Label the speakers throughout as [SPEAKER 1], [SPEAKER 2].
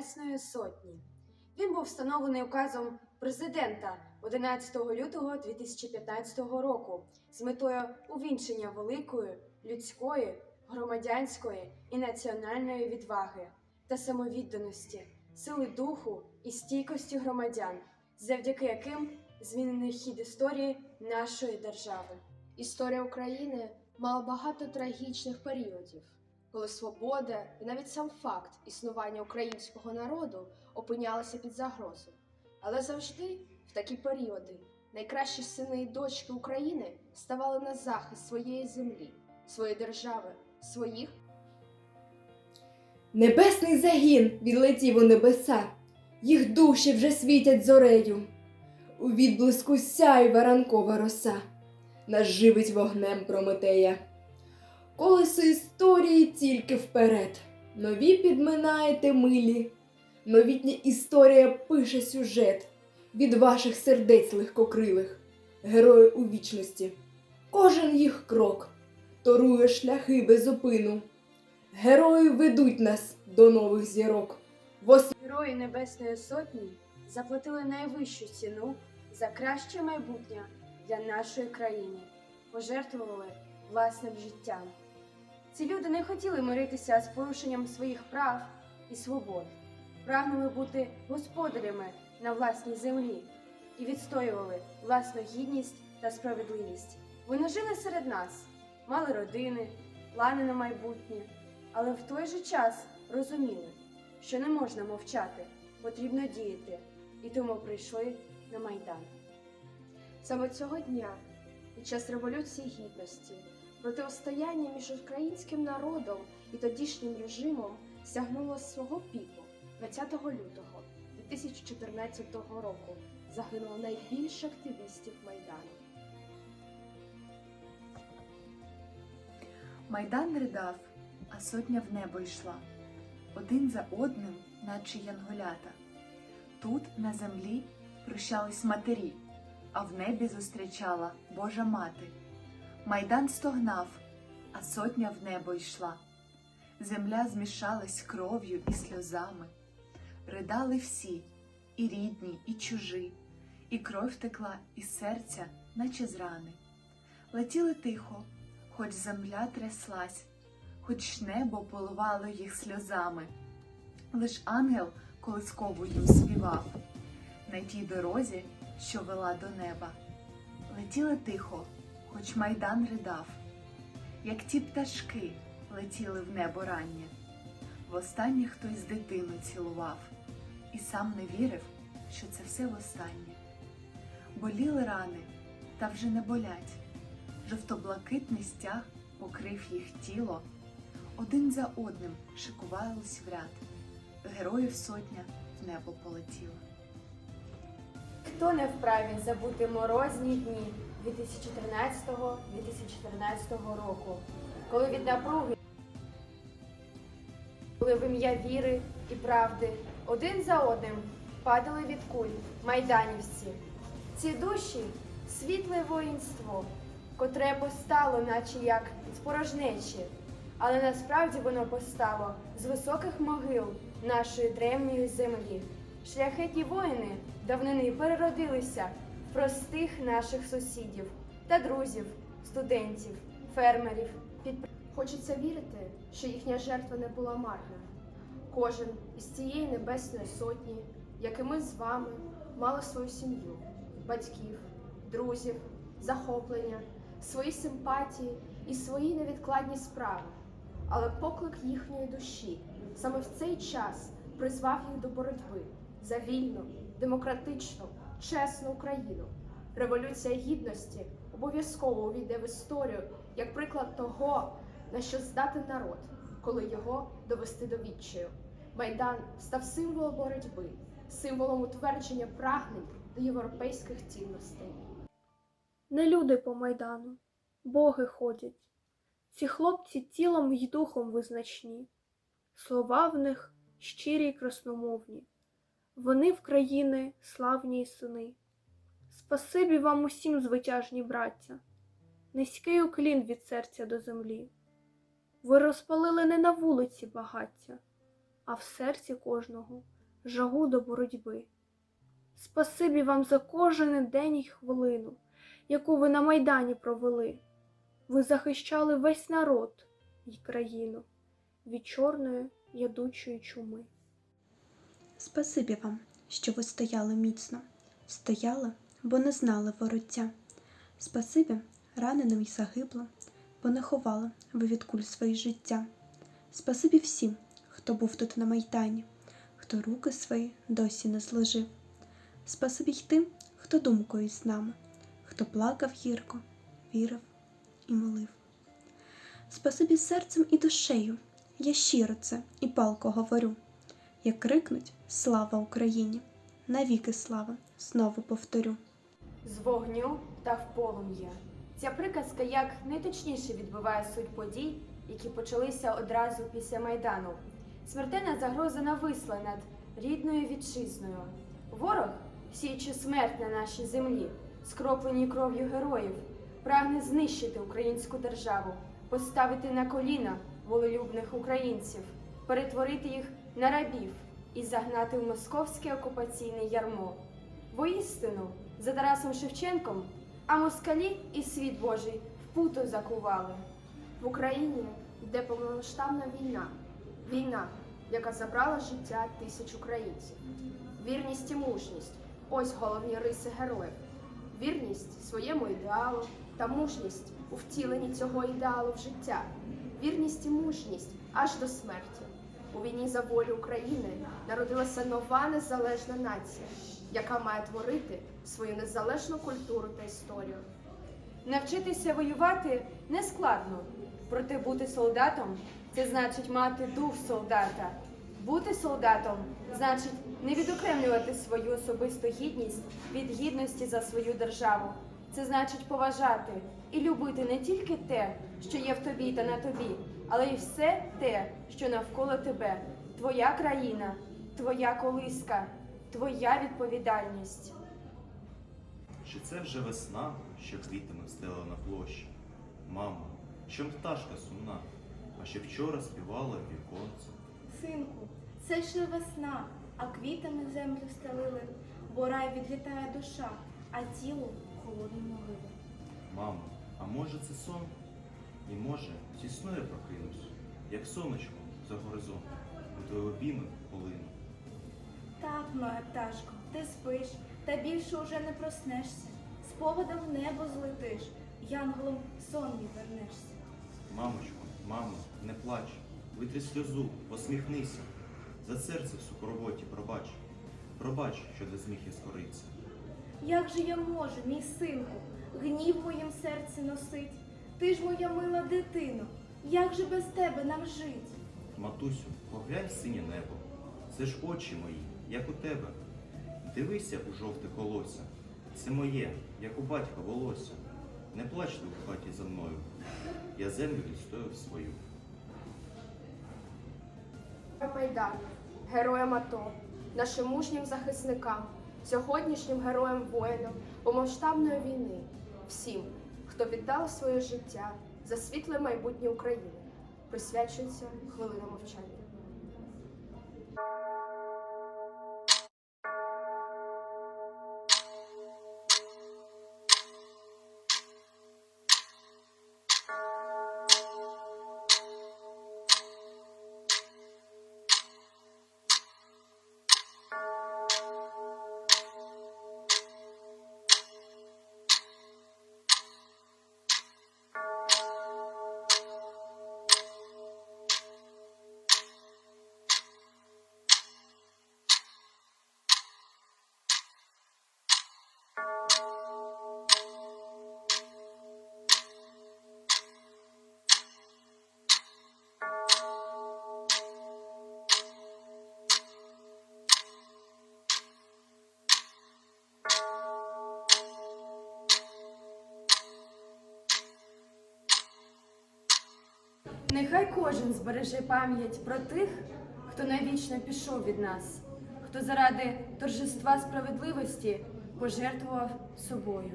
[SPEAKER 1] Небесної Сотні. Він був встановлений указом президента 11 лютого 2015 року з метою увінчення великої людської, громадянської і національної відваги та самовідданості, сили духу і стійкості громадян, завдяки яким змінений хід історії нашої держави.
[SPEAKER 2] Історія України мала багато трагічних періодів, коли свобода і навіть сам факт існування українського народу опинялися під загрозою. Але завжди, в такі періоди, найкращі сини і дочки України ставали на захист своєї землі, своєї держави, своїх
[SPEAKER 3] Небесний загін відлетів у небеса, їх душі вже світять зорею. У відблиску сяйва ранкова роса, нас живить вогнем Прометея. Колесо історії тільки вперед, нові підминаєте милі, новітня історія пише сюжет від ваших сердець легкокрилих, герої у вічності. Кожен їх крок торує шляхи без зупину. Герої ведуть нас до нових зірок. Вос...
[SPEAKER 1] Герої Небесної Сотні заплатили найвищу ціну за краще майбутнє для нашої країни, пожертвували власним життям. Ці люди не хотіли миритися з порушенням своїх прав і свобод, прагнули бути господарями на власній землі і відстоювали власну гідність та справедливість. Вони жили серед нас, мали родини, плани на майбутнє, але в той же час розуміли, що не можна мовчати, потрібно діяти, і тому прийшли на Майдан.
[SPEAKER 2] Саме цього дня, під час Революції Гідності, протистояння між українським народом і тодішнім режимом сягнуло свого піку 20 лютого 2014 року. Загинуло найбільше активістів Майдану.
[SPEAKER 4] Майдан ридав, а сотня в небо йшла, один за одним, наче янголята. Тут, на землі, прощались матері, а в небі зустрічала Божа мати. Майдан стогнав, а сотня в небо йшла. Земля змішалась кров'ю і сльозами. Ридали всі, і рідні, і чужі, і кров текла із серця, наче з рани. Летіли тихо, хоч земля тряслась, хоч небо поливало їх сльозами. Лиш ангел колисковою співав на тій дорозі, що вела до неба. Летіли тихо, хоч майдан ридав, як ті пташки летіли в небо раннє. Востаннє хтось дитину цілував і сам не вірив, що це все востаннє. Боліли рани, та вже не болять. Жовто-блакитний стяг покрив їх тіло, один за одним шикувались в ряд. Героїв сотня в небо полетіла.
[SPEAKER 1] Хто не вправі забути морозні дні 2014-2014 року, коли від напруги, коли в ім'я віри і правди один за одним падали від куль майданівці. Ці душі світле воїнство, котре постало, наче як з порожнечі, але насправді воно постало з високих могил нашої древньої землі. Шляхетні воїни давнини переродилися простих наших сусідів та друзів, студентів, фермерів, підприємців.
[SPEAKER 2] Хочеться вірити, що їхня жертва не була марною. Кожен із цієї небесної сотні, як і ми з вами, мали свою сім'ю, батьків, друзів, захоплення, свої симпатії і свої невідкладні справи. Але поклик їхньої душі саме в цей час призвав їх до боротьби за вільну, демократичну, чесну Україну. Революція гідності обов'язково увійде в історію як приклад того, на що здатен народ, коли його довести до відчаю. Майдан став символом боротьби, символом утвердження прагнень до європейських цінностей.
[SPEAKER 5] Не люди по майдану, боги ходять. Ці хлопці тілом й духом визначні, слова в них щирі й красномовні. Вони в країни славні й сини. Спасибі вам усім, звитяжні браття, низький уклін від серця до землі. Ви розпалили не на вулиці багаття, а в серці кожного жагу до боротьби. Спасибі вам за кожен день і хвилину, яку ви на Майдані провели. Ви захищали весь народ і країну від чорної ядучої чуми.
[SPEAKER 6] Спасибі вам, що ви стояли міцно, стояли, бо не знали вороття. Спасибі раненим й загиблим, бо не ховали ви від куль свої життя. Спасибі всім, хто був тут на майдані, хто руки свої досі не зложив. Спасибі й тим, хто думкою з нами, хто плакав гірко, вірив і молив. Спасибі серцем і душею, я щиро це і палко говорю. Як крикнуть Слава Україні! Навіки слава, знову повторю.
[SPEAKER 1] з вогню та в полум'я. Ця приказка як найточніше відбиває суть подій, які почалися одразу після Майдану. Смертельна загроза нависла над рідною вітчизною. Ворог, сіючи смерть на нашій землі, скропленій кров'ю героїв, прагне знищити українську державу, поставити на коліна волелюбних українців, перетворити їх на рабів і загнати в московське окупаційне ярмо. Воістину, за Тарасом Шевченком, а москалі і світ Божий в путу закували.
[SPEAKER 2] В Україні йде повномасштабна війна. Війна, яка забрала життя тисяч українців. Вірність і мужність ось головні риси героїв. Вірність своєму ідеалу та мужність у втіленні цього ідеалу в життя. Вірність і мужність аж до смерті. У війні за волю України народилася нова незалежна нація, яка має творити свою незалежну культуру та історію.
[SPEAKER 1] Навчитися воювати не складно, проте бути солдатом це значить мати дух солдата. Бути солдатом значить не відокремлювати свою особисту гідність від гідності за свою державу. Це значить поважати і любити не тільки те, що є в тобі та на тобі, але й все те, що навколо тебе, твоя країна, твоя колиска, твоя відповідальність.
[SPEAKER 7] Чи це вже весна, що квітами встела на площі? Мамо, чом пташка сумна, а ще вчора співала віконце.
[SPEAKER 8] Синку, це ще весна, а квітами землю стелили, бо рай відлітає душа, а тіло холодні могили.
[SPEAKER 7] Мамо, а може це сон? І може, тісно я прокинусь, як сонечко за горизонт, у твої обійми полину.
[SPEAKER 8] Так, моя пташко, ти спиш, та більше уже не проснешся. Спогадом в небо злетиш, янголом сон вернешся.
[SPEAKER 7] Мамочко, мамо, не плач, витри сльозу, посміхнися. За серце в сукороботі пробач. Пробач, що для зміг я скориться.
[SPEAKER 8] Як же я можу, мій синку, гнів моїм серці носить? Ти ж моя мила дитино, як же без тебе нам жить?
[SPEAKER 7] Матусю, поглянь в синє небо. Це ж очі мої, як у тебе. Дивися у жовте колося. Це моє, як у батька волосся. Не плач ти у хаті за мною. Я землю відстояв свою.
[SPEAKER 2] Майдан, героям АТО, нашим мужнім захисникам, сьогоднішнім героям воїнам повномасштабної війни, всім, хто віддав своє життя за світле майбутнє України, присвячується хвилина мовчання.
[SPEAKER 1] Нехай кожен збереже пам'ять про тих, хто навічно пішов від нас, хто заради торжества справедливості пожертвував собою.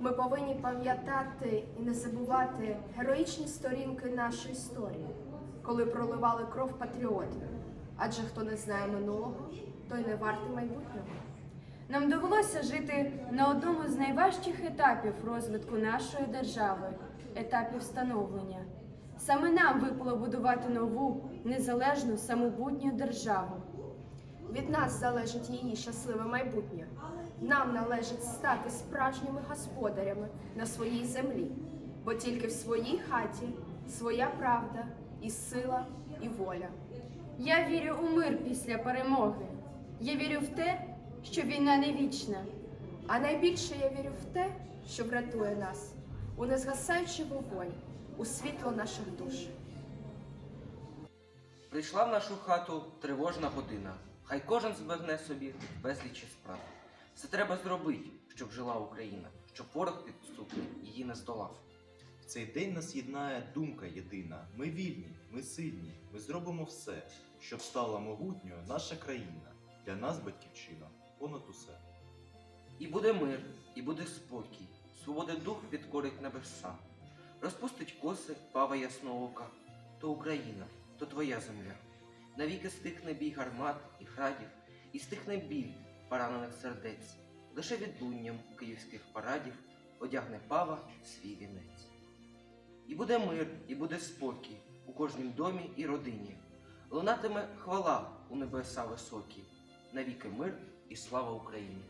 [SPEAKER 2] Ми повинні пам'ятати і не забувати героїчні сторінки нашої історії, коли проливали кров патріотів. Адже хто не знає минулого, той не вартий майбутнього.
[SPEAKER 1] Нам довелося жити на одному з найважчих етапів розвитку нашої держави етапів становлення. Саме нам випало будувати нову, незалежну, самобутню державу.
[SPEAKER 2] Від нас залежить її щасливе майбутнє. Нам належить стати справжніми господарями на своїй землі, бо тільки в своїй хаті своя правда, і сила, і воля.
[SPEAKER 1] Я вірю у мир після перемоги. Я вірю в те, що війна не вічна.
[SPEAKER 2] А найбільше я вірю в те, що врятує нас у незгасаючий вогонь, у світло наших душ.
[SPEAKER 9] Прийшла в нашу хату тривожна година. Хай кожен збагне собі безлічі справ. Все треба зробити, щоб жила Україна, щоб ворог підступний її не здолав.
[SPEAKER 7] В цей день нас єднає думка єдина. Ми вільні, ми сильні. Ми зробимо все, щоб стала могутньою наша країна. Для нас батьківщина понад усе.
[SPEAKER 9] І буде мир, і буде спокій, свободи дух підкорить небеса. Розпустить коси пава ясноока, то Україна, то твоя земля. Навіки стихне бій гармат і градів, і стихне біль поранених сердець. Лише відлунням київських парадів одягне пава свій вінець. І буде мир, і буде спокій у кожнім домі і родині. Лунатиме хвала у небеса високі, навіки мир і слава Україні.